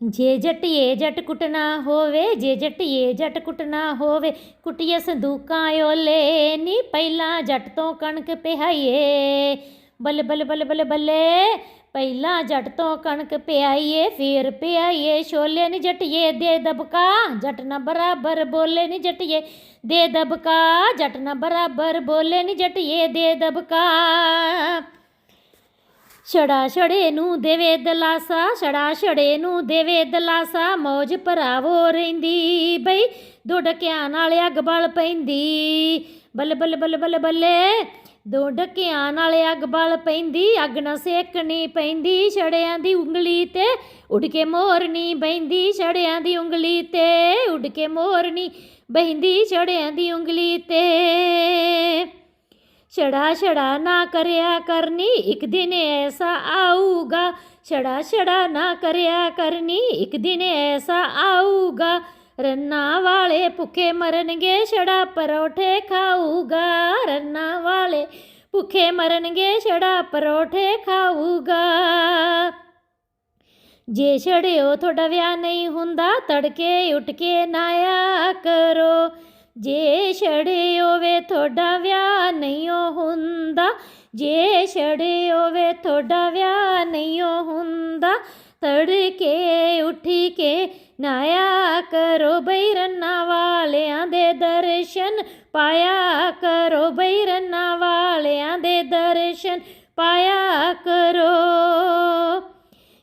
ਜੇ ਜੱਟੀਏ ਜੱਟ ਕੁੱਟਣਾ ਹੋਵੇ, ਜੇ ਜੱਟੀਏ ਜੱਟ ਕੁੱਟਣਾ ਹੋਵੇ, ਕੁੱਟੀਏ ਸੰਦੂਕਾਂ ਓਲੇ, ਨੀ ਪਹਿਲਾਂ ਜੱਟ ਤੋਂ ਕਣਕ ਪਿਹਾਈਏ ਬੱਲੇ ਬੱਲੇ ਬੱਲੇ ਬੱਲੇ ਬੱਲੇ, ਪਹਿਲਾਂ ਜੱਟ ਤੋਂ ਕਣਕ ਪਿਆਈਏ, ਫੇਰ ਪਿਆਈਏ। ਛੋਲੇ ਨੀ ਜੱਟੀਏ, ਦੇ ਦਬਕਾ, ਜੱਟ ਨਾ ਬਰਾਬਰ ਬੋਲੇ ਨੀ ਜੱਟੀਏ। ਦੇ ਦਬਕਾ, ਜੱਟ ਨਾ ਬਰਾਬਰ ਬੋਲੇ ਨੀ ਜੱਟੀਏ, ਦੇ ਦਬਕਾ। ਛੜਾ ਛੜੇ ਨੂੰ ਦੇਵੇ ਦਲਾਸਾ, ਛੜਾ ਛੜੇ ਨੂੰ ਦੇਵੇ ਦਲਾਸਾ, ਮੌਜ ਭਰਾਵੋ ਰਹਿੰਦੀ ਬਈ ਦੁੜਕਿਆਂ ਨਾਲ ਅੱਗ ਬਲ ਪੈਂਦੀ? ਬੱਲੇ ਬੱਲੇ ਬੱਲੇ ਬੱਲੇ ਬੱਲੇ ਦੋ ਡਕਿਆਂ ਨਾਲ ਅੱਗ ਬਲ ਪੈਂਦੀ? ਅੱਗ ਨਾ ਸੇਕਣੀ ਪੈਂਦੀ ਛੜਿਆਂ ਦੀ ਉਂਗਲੀ ਤੇ, ਉੱਡ ਕੇ ਮੋਰਨੀ ਬੈਂਦੀ ਛੜਿਆਂ ਦੀ ਉਂਗਲੀ ਤੇ, ਉੱਡ ਕੇ ਮੋਰਨੀ ਬਹਿੰਦੀ ਛੜਿਆਂ ਦੀ ਉਂਗਲੀ ਤੇ। ਛੜਾ ਛੜਾ ਨਾ ਕਰਿਆ ਕਰਨੀ, ਇੱਕ ਦਿਨ ਐਸਾ ਆਊਗਾ। ਛੜਾ ਛੜਾ ਨਾ ਕਰਿਆ ਕਰਨੀ, ਇੱਕ ਦਿਨ ਐਸਾ ਆਊਗਾ। ਰੰਨਾ ਵਾਲੇ ਭੁੱਖੇ ਮਰਨਗੇ, ਛੜਾ ਪਰੌਠੇ ਖਾਊਗਾ। ਰੰਨਾ ਵਾਲੇ ਭੁੱਖੇ ਮਰਨਗੇ, ਛੜਾ ਪਰੌਠੇ ਖਾਊਗਾ। ਜੇ ਛੜਿਓ ਤੁਹਾਡਾ ਵਿਆਹ ਨਹੀਂ ਹੁੰਦਾ, ਤੜਕੇ ਉੱਠ ਕੇ ਨਾਇਆ ਕਰੋ। ਜੇ ਛੜੇ ਹੋਵੇ ਤੁਹਾਡਾ ਵਿਆਹ ਨਹੀਂ ਓ ਹੁੰਦਾ। ਜੇ ਛੜੇ ਹੋਵੇ ਤੁਹਾਡਾ ਵਿਆਹ ਨਹੀਂ ਓ ਹੁੰਦਾ। ਤੜਕੇ ਉੱਠੀ ਕੇ ਨਾਇਆ ਕਰੋ ਬਈ ਵਾਲਿਆਂ ਦੇ ਦਰਸ਼ਨ। ਪਾਇਆ ਕਰੋ ਬਈ ਵਾਲਿਆਂ ਦੇ ਦਰਸ਼ਨ। ਪਾਇਆ ਕਰੋ।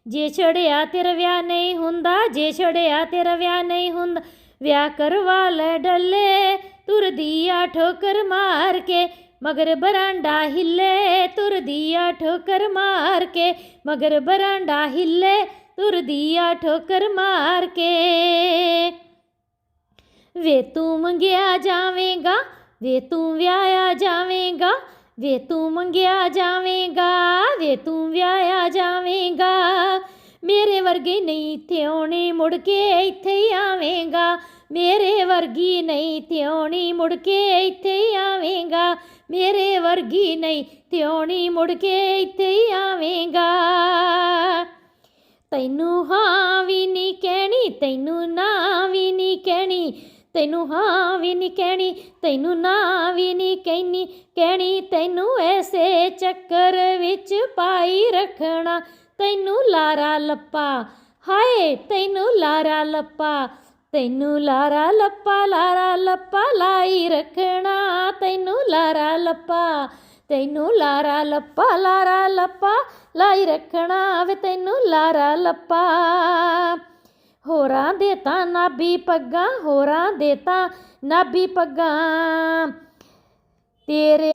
ਜੇ ਛੜਿਆ ਤੇਰਾ ਵਿਆਹ ਨਹੀਂ ਹੁੰਦਾ, ਜੇ ਛੜਿਆ ਤੇਰਾ ਵਿਆਹ ਨਹੀਂ ਹੁੰਦਾ ਵਿਆਹ ਕਰਵਾ ਲੈ ਡੱਲੇ, ਤੁਰਦੀ ਆ ਠੋਕਰ ਮਾਰ ਕੇ, ਮਗਰ ਬਰਾਂਡਾ ਹਿੱਲੇ, ਤੁਰਦੀ ਆ ਠੋਕਰ ਮਾਰ ਕੇ, ਮਗਰ ਬਰਾਂਡਾ ਹਿੱਲੇ, ਤੁਰਦੀ ਆ ਠੋਕਰ ਮਾਰ ਕੇ। ਵੇ ਤੂੰ ਮੰਗਿਆ ਜਾਵੇਂਗਾ, ਵੇ ਤੂੰ ਵਿਆਹਿਆ ਜਾਵੇਂਗਾ, ਵੇ ਤੂੰ ਮੰਗਿਆ ਜਾਵੇਂਗਾ, ਵੇ ਤੂੰ ਵਿਆਹਿਆ ਵਰਗੇ ਨਹੀਂ ਥਿਉਣੀ ਮੁੜ ਕੇ ਇੱਥੇ ਹੀ ਆਵੇਂਗਾ। ਮੇਰੇ ਵਰਗੀ ਨਹੀਂ ਥਿਉਣੀ ਮੁੜ ਕੇ ਇੱਥੇ ਹੀ ਆਵੇਂਗਾ। ਮੇਰੇ ਵਰਗੀ ਨਹੀਂ ਥਿਉਣੀ ਮੁੜ ਕੇ ਇੱਥੇ ਹੀ ਆਵੇਂਗਾ। ਤੈਨੂੰ ਹਾਂ ਵੀ ਨਹੀਂ ਕਹਿਣੀ, ਤੈਨੂੰ ਨਾ ਵੀ ਨਹੀਂ ਕਹਿਣੀ। ਤੈਨੂੰ ਹਾਂ ਵੀ ਨਹੀਂ ਕਹਿਣੀ, ਤੈਨੂੰ ਨਾ ਵੀ ਨਹੀਂ ਕਹਿਣੀ। ਕਹਿਣੀ ਤੈਨੂੰ ਐਸੇ ਚੱਕਰ ਵਿੱਚ ਪਾਈ ਰੱਖਣਾ। ਤੈਨੂੰ ਲਾਰਾ ਲੱਪਾ। ਹਾਏ, ਤੈਨੂੰ ਲਾਰਾ ਲੱਪਾ। ਤੈਨੂੰ ਲਾਰਾ ਲੱਪਾ ਲਾਰਾ ਲੱਪਾ, ਲਾਈ ਰੱਖਣਾ। ਤੈਨੂੰ ਲਾਰਾ ਲੱਪਾ, ਤੈਨੂੰ ਲਾਰਾ ਲੱਪਾ ਲਾਰਾ ਲੱਪਾ, ਲਾਈ ਰੱਖਣਾ ਵੇ ਤੈਨੂੰ ਲਾਰਾ ਲੱਪਾ। ਹੋਰਾਂ ਦੇ ਤਾਂ ਨਾਭੀ ਪੱਗਾਂ, ਹੋਰਾਂ ਦੇ ਤਾਂ ਨਾਭੀ ਪੱਗਾਂ। ਤੇਰੇ